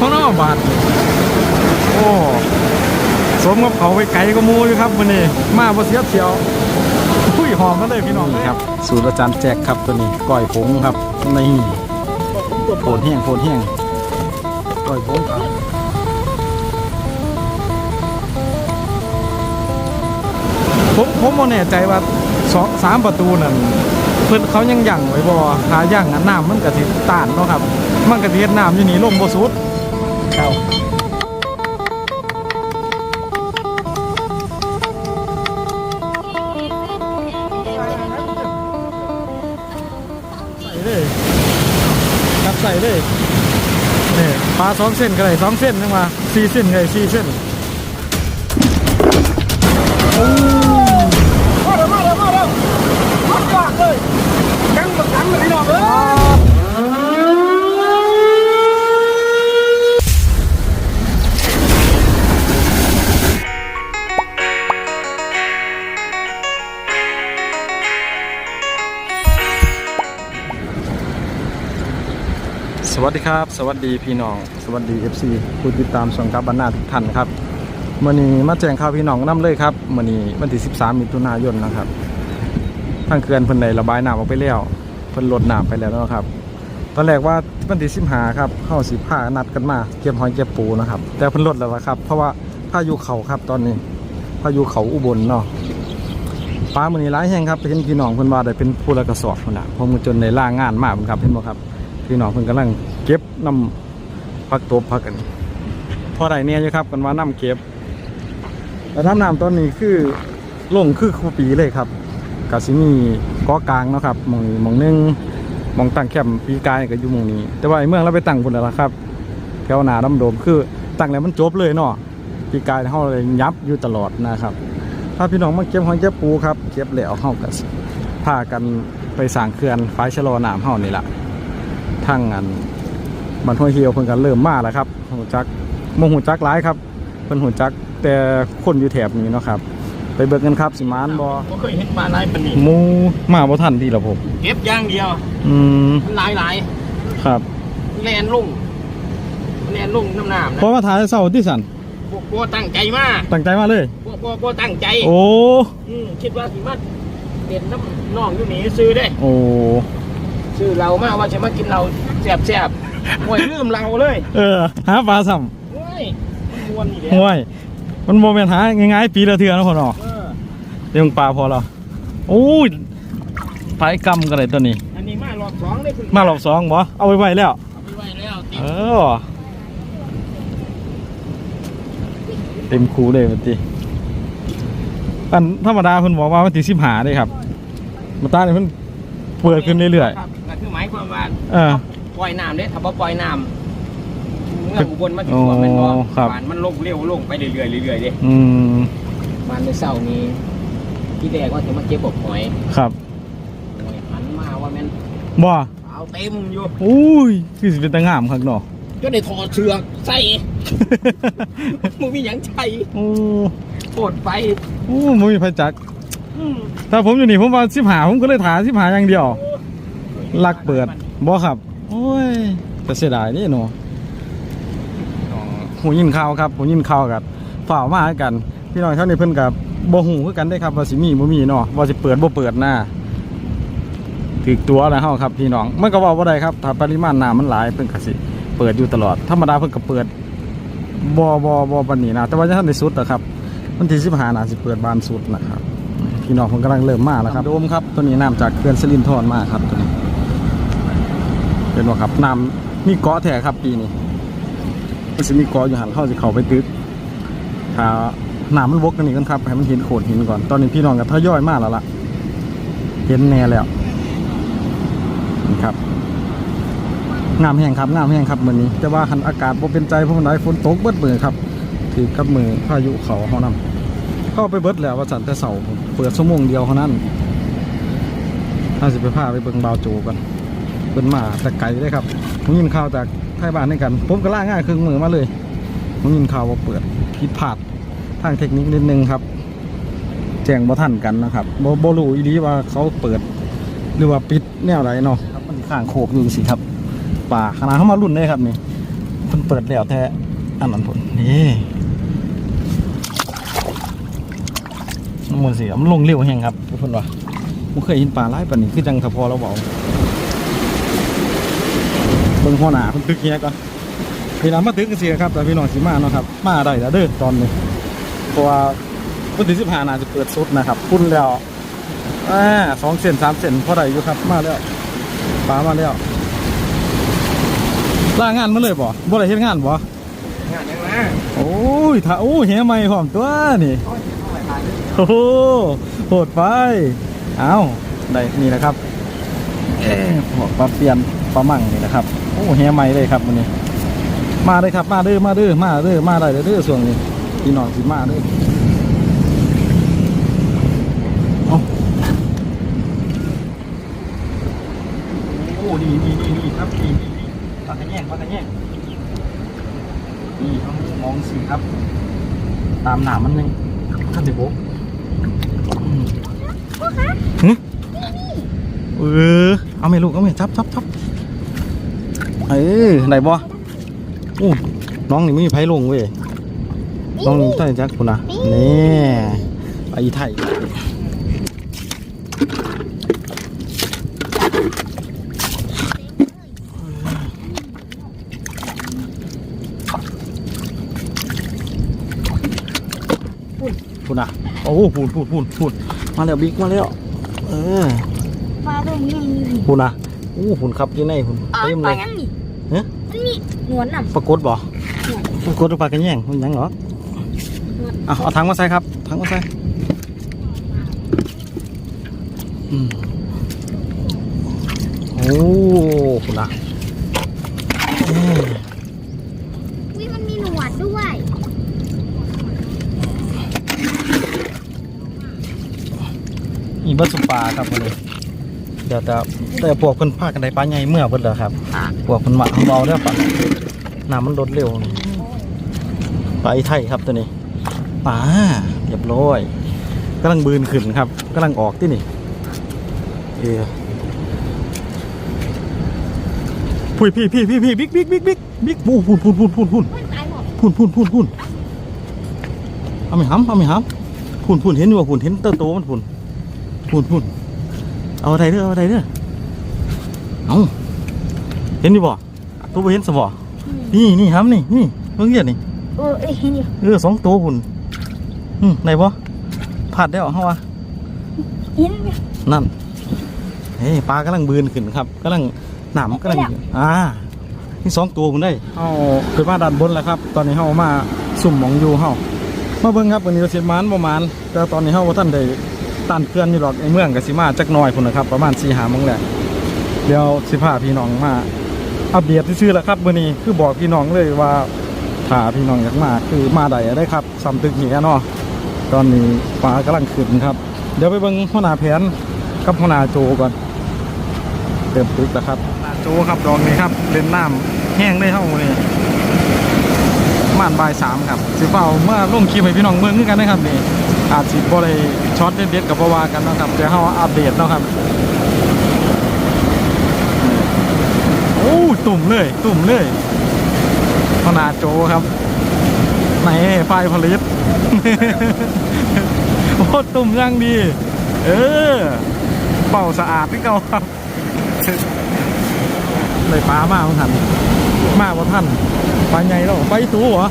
ข้างนอกบาทโอ้สมกับเขาไปไกลก็มูอยู่ครับวันนี้มาบ่เสียเทียวอุ้ยหอมมาเลยพี่น้องครับ สูตรอาจารย์แจกครับตัวนี้ก้อยผงครับนี่โผนแห้งโผนแห้งก้อยผงครับผมผมบ่แน่ใจว่าสองสามประตูนั่นเพิ่นเขายังยั่งไว้บ่ถ้ายั่งน้ำมันก็สิต้านเนาะครับ มันก็สิเฮ็ดน้ำอยู่นี่ลงบ่สุด ครับใส่เลยครับใส่เลยนี่ปลาสองเส้นก็ได้สองเส้นจังว่าสี่เส้นก็ได้สี่เส้นโอ้มาเร็วมาเร็วมาเร็วรถกวาดเลยกังบักกังเลยพี่น้องเอ้ วัสดีครับ สวัสดีพี่น้อง สวัสดี FC ผู้ติดตามช่องกับบรรณาทุกท่านครับมื่อนี้มาแจ้งข่าวพี่น้องน้ำเลยครับมื่อนี้วันที่ 13 มิถุนายนนะครับทางเขื่อนเพิ่นได้ระบายน้ำออกไปแล้วเพิ่นลดน้ำไปแล้วนะครับ ตอนแรกว่าวันที่15ครับเข้าสิผ้านัดกันมาเก็บหอยเก็บปูนะครับ แต่เพิ่นลดแล้วละครับ เพราะว่าพายุเขาครับตอนนี้พายุเขาอุบลเนาะปลามื่อนี้ร้ายแห้งครับเห็นพี่น้องเพิ่นว่าได้เป็นผู้ละกระสอบพุ่นน่ะผมก็จนในล่างานมากครับเห็นบ่ครับพี่น้องเพิ่นกำลัง เก็บน้ำพักตบพักกันพอได้เนี่ยอยู่ครับกันว่าน้ำเก็บแต่น้ำน้ำตอนนี้คือลงคือคูปีเลยครับกสิมีกอกลางนะครับมองมองนึงมองตั้งแคมป์ปีกายก็อยู่มองนี้ แต่ว่าไอ้เมืองเราไปตั้งบนแล้วล่ะครับแถวหนาดำโดมคือตั้งแล้วมันจบเลยเนาะปีกายเฮาเลยยับอยู่ตลอดนะครับ ถ้าพี่น้องมาเก็บหอยเก็บปูครับเก็บแล้วเฮาก็สิพากันไปสางเขื่อนฝายชะลอน้ำเฮานี่แหละทั้งอัน บันห้วยเฮียวเพิ่นกันเริ่มมาแล้วครับหูจักโมหูจักหลายครับเพิ่นหูจักแต่คนอยู่แถบนี้เนาะครับ ไปเบิกเงินครับสิมานบ่ผมเคยเห็นปลาลายปานนี้หมูมาบ่ทันที่ละผมเก็บอย่างเดียวอืมมันหลายหลายครับ แลนลุ่งแลนลุ่งน้ำน้ำเพนะราะว่าถ่ายเศร้าที่สันพวกพวกตั้งใจมาตั้งใจมาเลยพวกพวกพวกตั้งใจ โอ้อืมคิดว่าสิมาเด่นน้ำน้องอยู่นี่ซื้อได้โอ้ซื้อเรามาว่าจะมากินเราแซ่บแซ่บๆ ห่วยลืมเราเลย เออ หาปลาซ้ห่วยมันมวนนี่แหละำห้วย มันบ่แม่นหาง่ายๆปีละเทื่อเนาะพ่อเนาะเออเดี๋ยวมึงปลาพอแล้วโอ้ยปลาไอ้กำกันเลยตัวนี้ อันนี้มารอบสองเลยคุณมารอบสองบ่เอาไว้ไว้แล้ว เอาไปไว้แล้วติดเออ เต็มคูเลยมันตีอันธรรมดาเพิ่นบอกว่ามันตีสิบหาเลยครับมาตาเนี่ยเพิ่นเปิดขึ้นเรื่อย ครับก็คือหมายความว่าๆ เออป ล่อยน้ำเด้ถ้าบ่ปล่อยน้ำเมื่ออุบลมาถึงตัวแมันบ่อ๋อครับหวานมันลงเร็วลงไปเรื่อยๆเรื่อยๆเด้อืมมาในเช้านี้ที่แรกว่าจะมาเก็บบอกหอยครับหอยหันมาว่าแม่นบ่เอาเต็มอยู่อุ้ยคือสิเป็นตางามครับเนาะ จนได้ถอดเชือกใส่ มึงมีหยังใส่โอ้โคตรไปโอ้บ่มีไผจัก อืมถ้าผมอยู่นี่ผมว่าสิบหาผมก็เลยถาสิบหาอย่างเดียว ลักเปิดบ่ครับ โอ้ยแต่เสียดายนี่เนาะหูยินข่าวครับหูยินข่าวกับฝ่ากมาให้กัน พี่น้องเท่านี้เพิ่นกับบ่หูคือกันได้ครับว่าสิมีบ่มีเนาะว่าสิเปิดบ่เปิดหน้าถึกตัวแล้วเฮาครับพี่น้องมันก็เว้าบ่ได้ครับถ้าปริมาณน้ำมันหลายเพิ่นก็สิเปิดอยู่ตลอดธรรมดาเพิ่นก็เปิดบ่บ่บ่ปานนี้นะแต่ว่าจะทันได้สุดอะครับวันที่15น่าสิเปิดบานสุดนะครับพี่น้องเพิ่นกำลังเริ่มมาแล้วครับโดมครับตัวนี้น้ำจากเขื่อนสลินทรมาครับตัวนี้ เป็นว่าครับน้ำมีเกาะแท้ครับปีนี้มันจะมีเกาะอยู่หันเข้าสิเขาไปตึกถ้าน้ำมันวกกันนี่กันครับให้มันเห็นโขดหินก่อนตอนนี้พี่น้องก็ทย่อยมากแล้วล่ะเห็นแน่แล้วนี่ครับงามแห้งครับงามแห้งครับมือนี้ แต่ว่าหันอากาศบ่เป็นใจพราะมันได้ฝนตกเบิดมือครับถือกับมือพายุเขาเขานำเข้าไปเบิดแล้วว่าสันแต่เสาเปิดชั่วโมงเดียวเท่านั้นถ้าสิไปพาไปเบิ่งบาวโจกัน เพิ่นมาแต่ไกลเลยครับผมยินข่าวจากไทยบ้านด้วยกันผมก็ล่าง่ายครึ่งมือมาเลยผมยินข่าวว่าเปิดผิดพลาดทางเทคนิคนิดนึงครับ แจ้งบ่ทันกันนะครับบ่บ่รู้อีดีว่าเขาเปิด หรือว่าปิดแนวไรเนาะครับมันสิข้างโคกอยู่สิครับป่าขนาดเขามารุ่นเลยครับนี่เพิ่นเปิดแล้วแท้อันนั้นผลนี่มันสิมันลงเร็วแฮงครับทุกคนว่าผมเคยเห็นปลาหลายปานนี้คือจังถ้าพอเราเบา เบิ่งหัวหน้าเพิ่นตึกเฮียก่อนพี่น้องมาตึกกันสิครับแต่พี่น้องสิมาเนาะครับ มาได้แล้วเด้อตอนนี้เพราะว่าวันที่15น่าจะเปิดสุดนะครับพุ่นแล้วอ่าสองเซนสามเซนพอได้อยู่ครับ มาแล้วปลามาแล้วลางานมาเลยบ่บ่ได้เฮ็ดงานบ่งานยังไงโอ้ยถ้าโอ้เหี้ยใหม่พร้อมตัวนี่โอ้ยเอาไปทานดิโอ้โหโหดไปเอาได้นี่นะครับเอ้พวกปลาเปลี่ยนปลามั่งนี่นะครับโอ้เหี้ยใหม่เลยครับวันนี้ มาเลยครับมาเด้อมาเด้อมาเด้อมาได้เด้อส่วนนี้พี่น้องสิมาเด้อเอาโอ้นี่นี่นี่นี่ครับนี่นี่นี่ปลากระแยงปลากระแยงนี่ต้องมองสิครับ ตามหนามมันนึงท่านสิบกหึเออเอาไหมลูกเอาไหมจับจับจับ เออไหนบ่โอ้น้องนี่ไม่มีไผลงเว้ยน้องนี่ใต้จักคุณนะนี่ไอ้ไทยพูดนะโอ้พูดพูดพูดพูดมาแล้วบิ๊กมาแล้วเออปลาตัวนี้มีพูดนะโอ้พูดครับยี่ไหนพูดอ๋อเต็มปเลลายยังนี่เอ๊ะ มันมีหนวดน่ะปรากฏบ่ปรากฏหรือปลากระแยงมันหยังเหรอเอาเอาถังมาใส่ครับถังมาใส่อืมโอ้คุณนะอืมวิมันมีหนวดด้วยอีเบิร์ดสุปลาครับวันนี้เดี๋ยวแต่แต่พวกเพิ่นพากันได้ปลาใหญ่เมื่อเบิดแล้วครับ พวกเพิ่นมาเอาเบาเด้อปะ น้ำมันลดเร็วปลาไทยครับตัวนี้ปลาเรียบร้อยกำลังบืนขึ้นครับกำลังออกที่นี่เออพุยพี่พี่พี่พี่บิ๊กบิ๊กบิ๊กบิ๊กบิ๊กพูนพูนพูนพูนพูนพูนมันตายหมดพูนพูนพูนพูนเอาไม่ห้ำเอาไม่ห้ำพูนพูนเห็นอยู่ว่าพูนเห็นเติบโตมันพูนพูนพูนเอาอะไรเด้อเอาอะไรเด้อเอาเห็นอยู่บ่ตัวบ่เห็นสบ่ นี่นี่ห้ำนี่นี่เพิ่งเห็นนี่เออเอ้ยนี่เออสองตัวพูนอืมไหนบ่พลาดได้วเหรอเฮาวะเห็นไหมนั่นเฮ้ยปลากำลังบืนขึ้นครับกำลังหนามกำลังอ่านี่สองตัวผมได้เอาขึ้นมาด้านบนแล้วครับ ตอนนี้เฮามาสุ่มหมองอยู่เฮามาเบิ่งครับวันนี้เราเสียมานประมาณแต่ตอนนี้เฮาบ่ท่านได้ตันเคลื่อนอยู่หรอกในเมืองก็สิมาจักหน่อยพุ่นนะครับ ประมาณ4 5โมงแหละเดี๋ยวสิพาพี่น้องมา อัปเดตซื่อแล้วครับมื้อนี้คือบอกพี่น้องเลยว่าถ้าพี่น้องอยากมาคือมาได้ได้ครับสำตึกเหียเนาะตอนนี้ปลากำลังขึ้นครับ เดี๋ยวไปเบิ่งหัวหน้าแผนกับหัวหน้าโจก่อนเติมตึกแล้วครับหัวหน้าโจครับดองนี้ครับเล่นน้ำแห้งได้เท่านี้ม่านบายสามครับสิเฝ้าเมื่อลงคลิปให้พี่น้องเมืองกันนะครับนี่อาจสิบ่ได้ช็อตเด็ดๆกับบ่ว่ากันนะครับแต่เฮาอัปเดตนะครับ โอ้ตุ่มเลย ตุ่มเลยหัวหน้าโจครับไหนไฟผลิตโอ้ตุ่มย่างดี เออ เป่าสะอาดที่เก่าครับเลยปลามากท่านมากกว่าท่านปลาใหญ่แล้วไปตู้เหรอ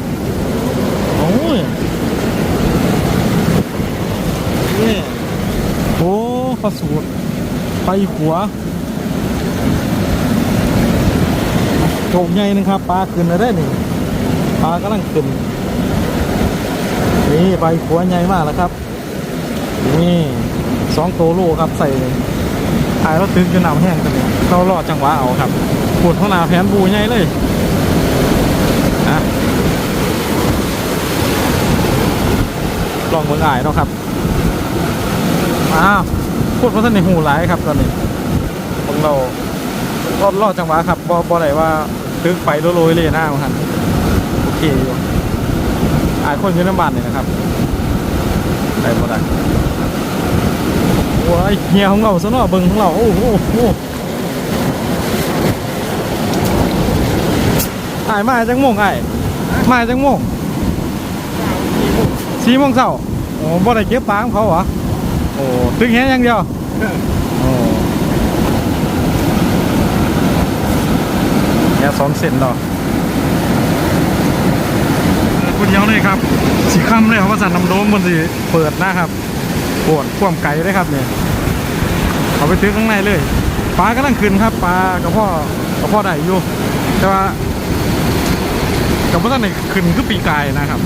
โอ้ยนี่โอ้ปลาสูตรไปขัว โจกใหญ่นึงครับปลาขึ้นได้นี่ปลากำลังขึ้นนี่ไปขัวใหญ่มากแล้วครับ นี่สองโตโลครับใส่ถ่ายรถตึกอยู่หนาวแห้งกันเลยเขารอดจังหวะเอาครับปวดข้างหน้าแผนบูใหญ่เลยนะลองเมืองอ่ายเนาะครับอ้าวพูดเพราะท่านในหูหลายครับตอนนี้ของเรา รอดรอดจังหวะครับบอบอไหนว่าตึกไปโรยๆเลยหน้ามันโอเคอยู่อายคนยืนน้ำบานนี่นะครับได้บ่ได้โอ้ยเฮียของเราซะเนาะเบิ่งของเราโอ้โหโอ้โหอ้ายมาจังโมงไอ้มาจังโมงสี่โมงเช้าโอ้บ่ได้เก็บปลาของเขาเหรอโอ้ตึงแหอย่างเดียว โอ้แค่สองเซนเนาะคุณเดียเลยครับ สีค่ำเลยครับว่าสันน้ำโดมมันสิเปิดนะครับปวดข่วามไก่เลยครับเนี่ยเอาไปตื้อข้างในเลยปลากำลังขึ้นครับปลากระเพาะกระเพาะได้อยู่แต่ว่ากับว่าท่านในขึ้นคือปีกายนะครับ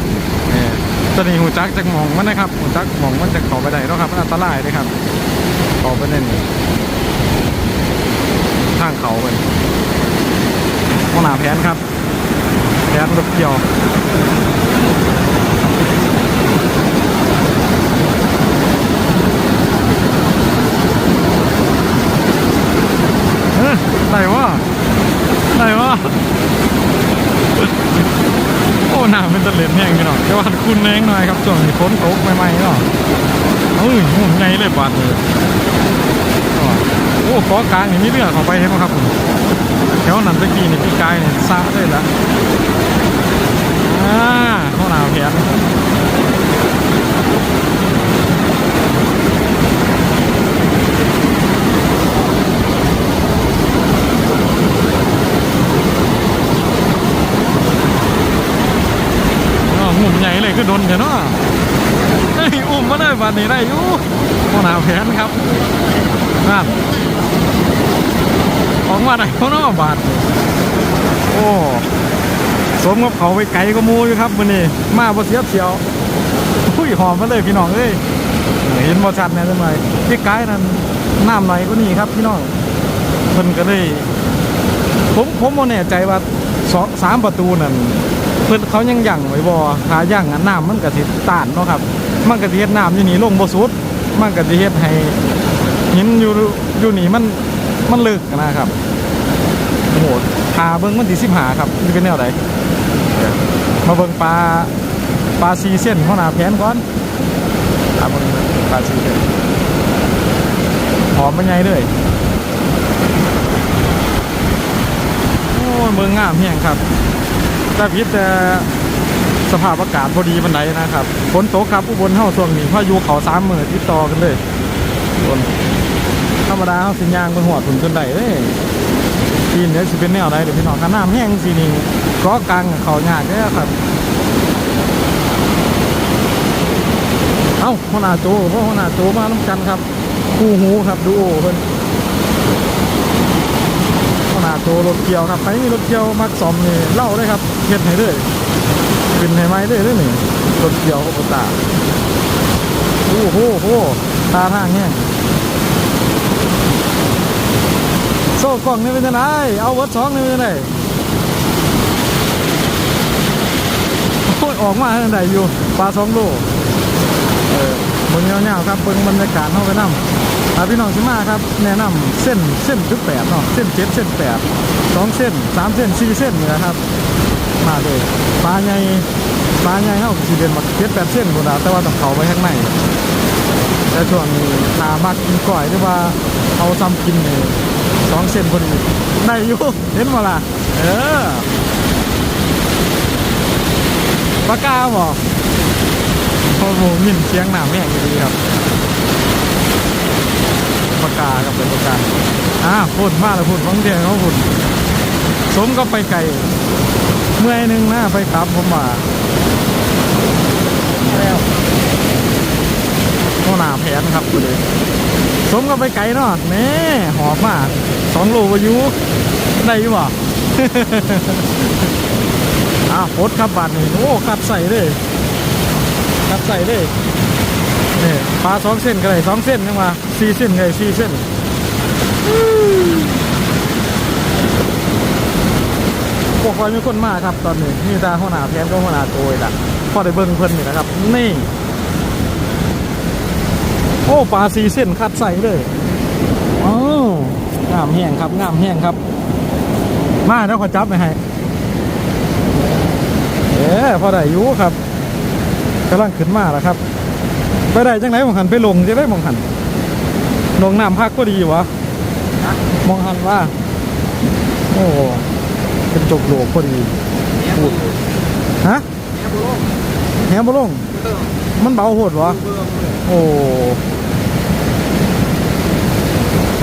เนี่ยตอนนี้หูจักจากมองมันนะครับหูจักมองมันจะเข้าไปได้แล้วครับมันอันตรายเลยครับเข้าไปเล่นทางเขาไป หน้าแผนครับ แผนรถเกี่ยวเอ้ยไหนวะไหนวะโอ้หนาเป็นตะเลนแห้งพี่น้องแต่ว่าคุณแรงหน่อยครับช่วงนี้ฝนตกใหม่ๆเนาะเอ้ยหุ่นไงเลยบาดเลยโอ้ขอกลางนี่มีเรือเข้าไปเห็นไหมครับผม วนั้นตะกี้นี่พี่กายนี่ซะเลยละอ่าข้าวหนาวแขนอ๋อหมุนใหญ่เลยคือโดนเถอะเนาะเฮ้ยอุ้มมาได้บาดนี้ได้อยู่ข้าวหนาวแขนครับนั่น มาได้ข้างนอบาดนี่โอ้สมกับเขาไปไกลก็มูอยู่ครับมือนี้มาบ่เสียบเสียวอุ้ยหอมมาเลยพี่น้องเอ้ยเห็นบ่ชัดแน่จังไดพี่ไกลนั่นน้ำไหลก็นี่ครับพี่น้องเพิ่นก็เลยผมผมบ่แน่ใจว่าสองสามประตูนั่นเพิ่นเขายังยั่งไว้บ่ถ้ายั่งอันน้ำมันก็สิต้านเนาะครับ มันก็สิเฮ็ดน้ำอยู่นี่ลงบ่สุด มันก็สิเฮ็ดให้หินอยู่อยู่นี่มันมันลึกนะครับ โอ้โหพาเบิ่งมันที่15ครับนี่เป็นแนวใดเดี๋ยวมาเบิ่งปลาปลาซีเส้นหัวหน้าแผนก่อนปลาเบิ่งปลาซีเส้นหอมเป็นไงเลยโอ้เมืองงามแห้งครับแต่พิษแต่สภาพอากาศพอดีบันไดนะครับฝนตกครับอุบลเท่าช่วงนี้พายุเขาสามหมือติดต่อกันเลยธรรมดาเขาสิยางไปหัวถุนจนได้เอ้ย ปีนเดี๋ยวสิเป็นแนวใดเดี๋ยวพี่น้องข้าน้ำแห้งสินี่ก็กลางเขายากเลยครับ เอ้าหัวหน้าโจเพราะหัวหน้าโจมาน้ำกันครับ คู่หูครับดูโอเพิ่นขนาดโตรถเกี่ยวครับใครมีรถเกี่ยวมักซอมนี่เล่าได้ครับเฮ็ดให้เลยขึ้นให้ไม้ได้เลยนี่รถเกี่ยวกับตาโอ้โหโหตาทางแห้ง โซ่กล่องนี่เป็นยังไงเอาวัดสองนี่เป็นยังไงโอ้ยออกมาทางไหนอยู่ปลาสองโลเออมึงเงี้ยวๆครับเบิ่งบรรยากาศเข้าไปนั่ถ้าพี่น้องสิมาครับแนะนำเส้นเส้นจุดแปดเนาะเส้นเจ็ดเส้นแปดสองเส้นสามเส้นสี่เส้นนี่นะครับ มาเลยปลาใหญ่ปลาใหญ่เข้าสี่เดือนมาเจ็ดแปดเส้นคนละแต่ว่าต้องเขาไปข้างในแต่ช่วงนี้ถ้ามากินก่อยหรือว่าเอาซ้ำกินเนี่ย สองเส้นพอดีได้อยู่เห็นมาล่ะเออปากกาบ่โอ้โหมินเสียงหนามแม่งดีครับปากกากับเป็นปากกาอ่าพูดมากเลยพูดฟังเดียวเขาพูดสมก็ไปไกลเมื่อยหนึงนะไปขับผมมาแล้วโน่นาแผนครับกูเลย สมก็ไปไกลเนาะแน่หอบมากสองโลวายุได้อยู่บ่อ้าวโคตรครับบาทนี่โอ้กัดใส่เลยกัดใส่เลยนี่ปลาสองเส้นก็ได้สองเส้นยังมาสี่เส้นก็ได้สี่เส้นพวกคอยมีคนมาครับตอนนี้นี่ตาหัวหน้าแพนก็หัวหน้าโกยละพอได้เบิ้งเพิ่นนี่นะครับนี่ อ้ปลาสี่เส้นคัดใส่เลยโอ้งามแห้งครับงามแห้งครับ มาแล้วขอจับไปให้เอ๊พอได้อยู่ครับกำลังขึ้นมาแล้วครับ ไปได้จังไหนมองหันไปลงจะได้มองหันลงน้ำพักก็ดีวะมองหันว่า โอ้เป็นจกโลกพอดีพูดฮะแหบ่ลงมันเบาโหดวะโอ้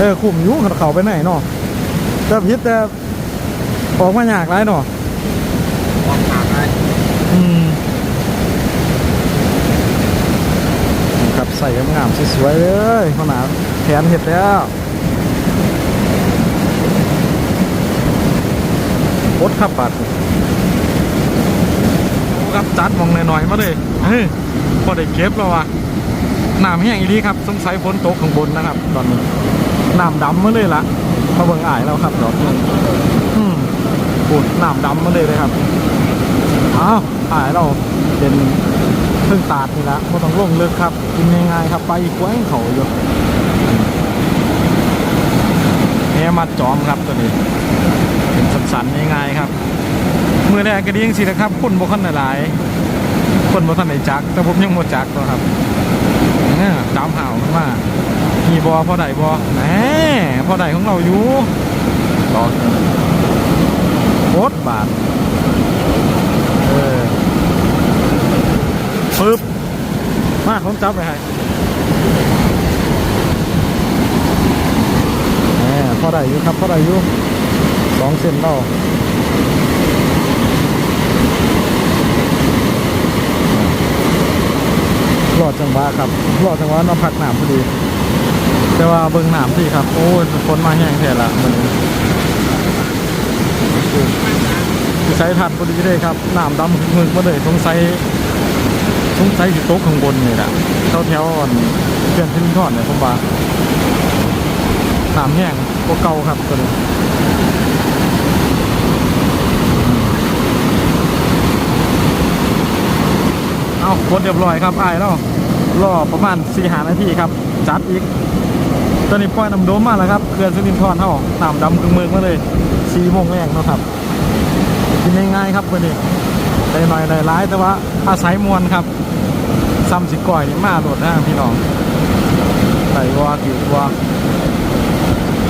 เออขุมยุ่งเขาไปไหนเนาะแต่พิษแต่ออกมายากไรเนาะออกปากได้อืมครับใส่งามสวยๆเลยขนาดแขนเห็ดแล้วอดขับปัดครับจัดมองหน่อยๆมาเลยเฮ้ยพอได้เก็บแล้ววะน้ำแห้งอีดีครับสงสัยฝนตกข้างบนนะครับ ตอนนี้ น้ำดำมาเลยละมาเบิ่งอายแล้วครับดอกอืมปูดน้ำดำมาเลยเลยครับอ้าวหายเราเป็นเพิ่งตาดนี่ละไม่ต้องลงเลิกครับกินง่ายๆครับไปกแว้งเขาอยู่แหมัดจอมครับตัวนี้ เป็นสันๆง่ายๆครับเมื่อแรกก็ดีจริงๆนะครับคนบ่คันหลายคนบ่ทันได้จัก แต่ผมยังบ่จักตัวครับเนี่ยจามห่าวมันว่า มีบอพอได้บอแหมพอได้ของเราอยู่ต่อโคตรบาทเออปึ๊บมาผมจับไปให้แหมพอได้อยู่ครับพอได้อยู่สองเส้นเราหลอดจังหวะครับหลอดจังหวะน้ำพักหนามพอดี แต่ว่าเบิ่งหนามที่ครับ โอ้ยฝนมาแห้งแท้ละมันคือใช้ทัดพอดีเลยครับหนามดำมึงมาเลยสงสัยสงสัยสิโต๊ะข้างบนนี่แหละแถวแถวอ่อนเพื่อนที่นี่ทอดเนี่ยผมว่าหนามแห้งกวเก่าครับตัวนี้เอากดเรียบร้อยครับอ้ายแล้วรอประมาณ4ีหานาทีครับ จัดอีก ตอนนี้ปล่อยน้ำโดมมาแล้วครับเขื่อนสุรินทร์เท่าน้ำดำกึ่งเมืองมาเลยสี่โมงแรกเนะครับกินง่ายๆครับวันนี้ได้หน่อยได้ร้ายแต่ว่าอาศัยมวลครับซ้ำสิก่อยนี่มาโดดนะพี่น้องไต่วัวกี่วัว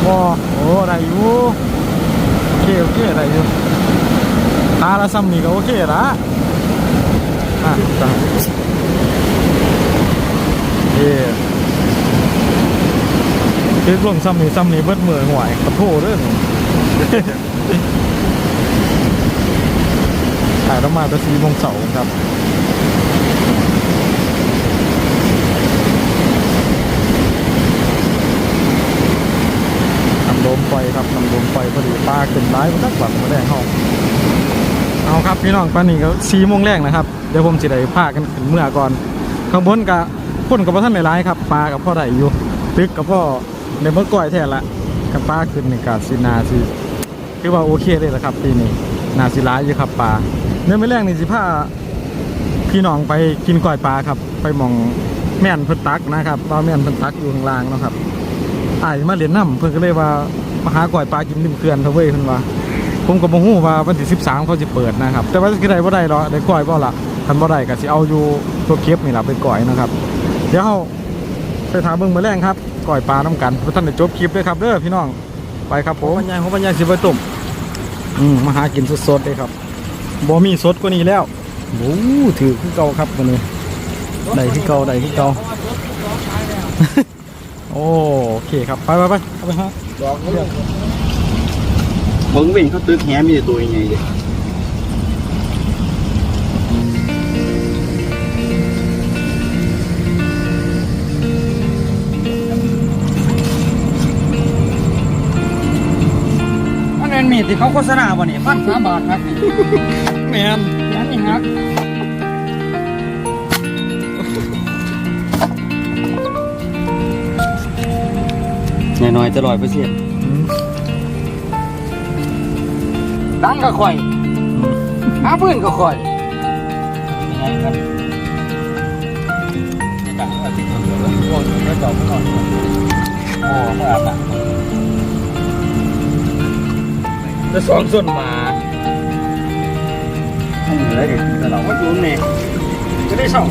วัวโอ้ได้อยู่โอเคโอเคได้อยู่ตาละซ้ำนี่ก็โอเคละอะจ้ะเย้ คือลงซ้ำนี่ซ้ำนี่เบิดมือหวยขอโทษเด้องถ่ายต้องมาตะซีโมงเสาร์ครับนำโดมไฟครับนำโดมไฟพอดีปลาขึ้นร้ายมันนักบัดมาแดงห้องเอาครับพี่น้องปานนี้ก็สี่โมงแรกนะครับ เดี๋ยวผมจะได้พากันขึ้นเมื่อก่อน ข้างบนกับพ่นกับพ่อท่านหลายๆครับปลากับพ่อได้อยู่ตึกกับพ่อ ในเมื่อก่อยแท้ละกับปลาขึ้นในกาสินาสิคือว่าโอเคเลยละครับปีนี้นาสิร้ายอยู่ครับปลาเนื้อไม่แรกนี่สิพาพี่น้องไปกินก่อยปลาครับ ไปมองแม่นพิ่นตักนะครับว่าแม่นพิ่นตักอยู่ข้างล่างนะครับอายมาเหรียนน้ำเพิ่นก็เลยว่ามาหาก่อยปลากินริมเขื่อนเทเว้ยเพิ่นว่า ผมก็บ่ฮู้ว่าวันที่13เขาสิเปิดนะครับ แต่ว่าสิได้บ่ได้หรอได้ก่อยบ่ล่ะคันบ่ได้ก็สิเอาอยู่ตัวเก็บนี่ล่ะไปก่อยนะครับ เดี๋ยวเฮาไปถามเบิ่งมื้อแรงครับ ก่อยปลาน้ำกันบ่ทันได้จบคลิปเลยครับเด้อพี่น้องไปครับผมบรรยาของบรรยาสิไปต้มอืมมาหากินสดๆเลยครับบ่มีสดกว่านี้แล้วโอ้ถือคือเก่าครับวันนี้ได้คือเก่าได้คือเก่าโอเคครับไปไปไปเอาไปฮะดอกเรื่องเบิ่งเว่งเขาตึกแหมีตัวใหญ่ๆเลย มีดที่เขาโฆษณาบ่เนี่ยพันสามบาทครับนี่แมนอันนี้ครับน้อยๆจะลอยเปเซ็นต์ดังก็ค่อยหาปืนก็ค่อยยังไงครับจะดังอะไรที่คนเดียวแล้วพวกนี้ก็จบไปก่อนโอ้เมื่ออาบน้ำ จะสองส่วนมาอืมแล้วก็กินแต่เราว่าดูนี่จะได้สอง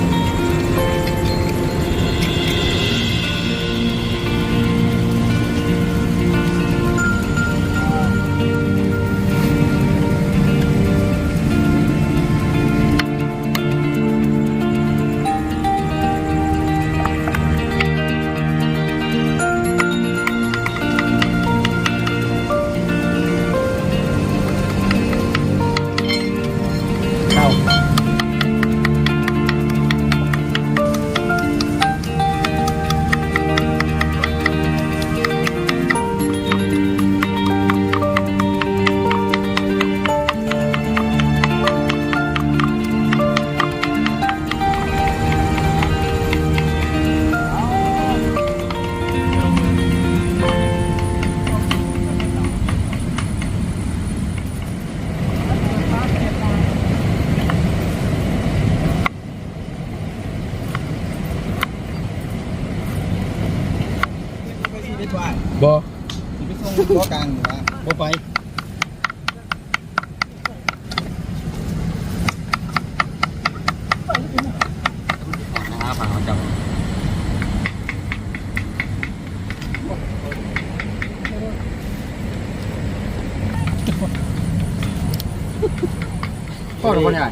พ่อหรือคนใหญ่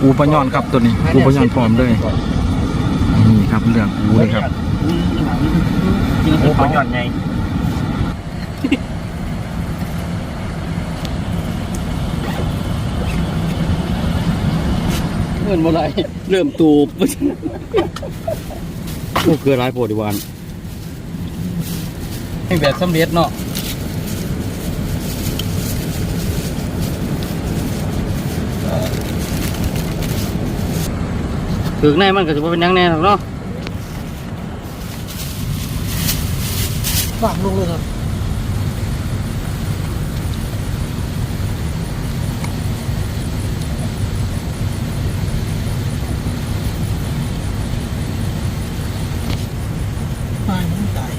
ปูปลาย่อนครับตัวนี้ปูปลาย่อนพร้อมเลยนี่ครับเรื่องปูเลยครับโอ้ปหย่อนไงเงินเมื่อไรเริ่มตูบโอ้เกิดร้ายโปรดิวันให้แบบสำเร็จเนาะ ถึงในมันก็จะเป็นหยังแน่หรอกเนาะฝากลงเลยครับตายมันตาย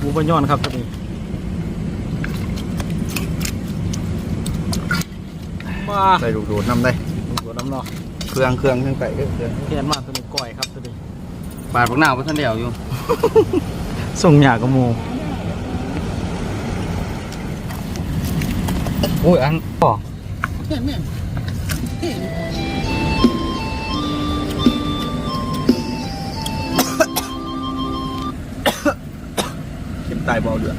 ปูปลาย่อนครับตัวนี้มา ใส่ลูกโดดน้ำได้ตัวน้ำเนาะเครื่องเครื่องเครื่องไก่เครื่องเครื่องเทียนมาตัวนี้ก้อยครับตัวนี้ปาดพวกหน้าพวกท่านเดียวอยู่ ส่งหยากระโมโอ้ยอันป่อเข้มตายเบาเดือด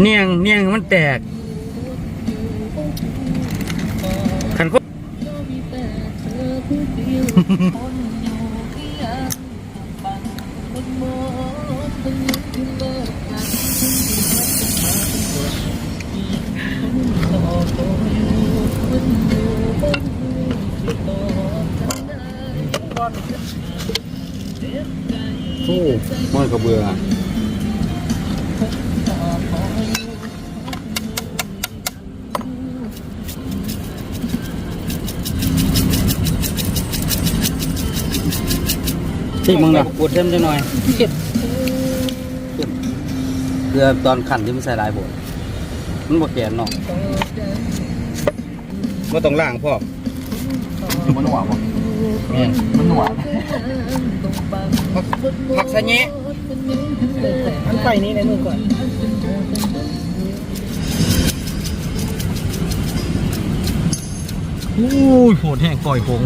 เนียงเนียงมันแตกขันก็โอ้มันก็เบือ ที่มึงน่ะปวดเต็มจังหน่อยเก็บเกลือตอนขันที่มันใส่ลายบดมันบ่แกนเนาะก็ต้องล่างพ่อมันหวานป่ะแม่นมันหวานผักสะแหนะมันไปนี้ในมือก่อนอู้ยโหดแห้งก้อยผง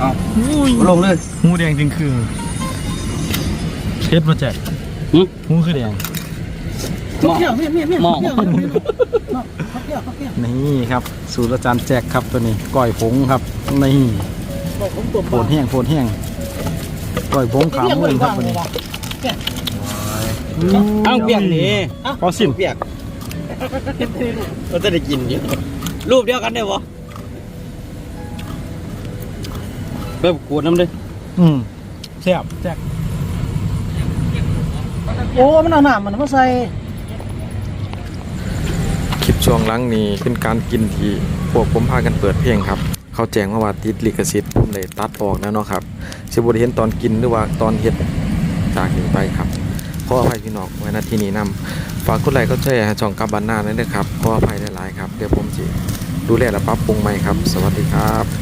เอาอู้ยลงเลยหูแดงจริงคือเฮ็ดมาแจกหึหูคือแดงหมอหมอนี่ครับ สูตรอาจารย์แจกครับตัวนี้ก้อยผงครับนี่โผดแห้งโผดแห้งก้อยผงขามมือครับตัวนี้เอาเปลี่ยนดิพอสิมเปียกก็จะได้กินอยู่รูปเดียวกันได้บ่ แบบกวดน้ำเลยอืมแซ่บแจกโอ้ มันเอาหนามมันมาใส่คลิปช่วงหลังนี้เป็นการกินที่พวกผมพากันเปิดเพลงครับ เขาแจ้งมาว่าติดลิขสิทธิ์ผมเลยตัดออกแล้วเนาะครับสิบ่ได้เห็นตอนกินหรือว่าตอนเฮ็ดจากนี้ไปครับขออภัยพี่น้องไว้ณที่นี้นํฝากกดไลค์กดแชร์ให้ช่องกับบานหน้าด้วยนะครับขออภัยหลายๆครับเดี๋ยวผมสิดูแลและปรับปรุงใหม่ครับ สวัสดีครับ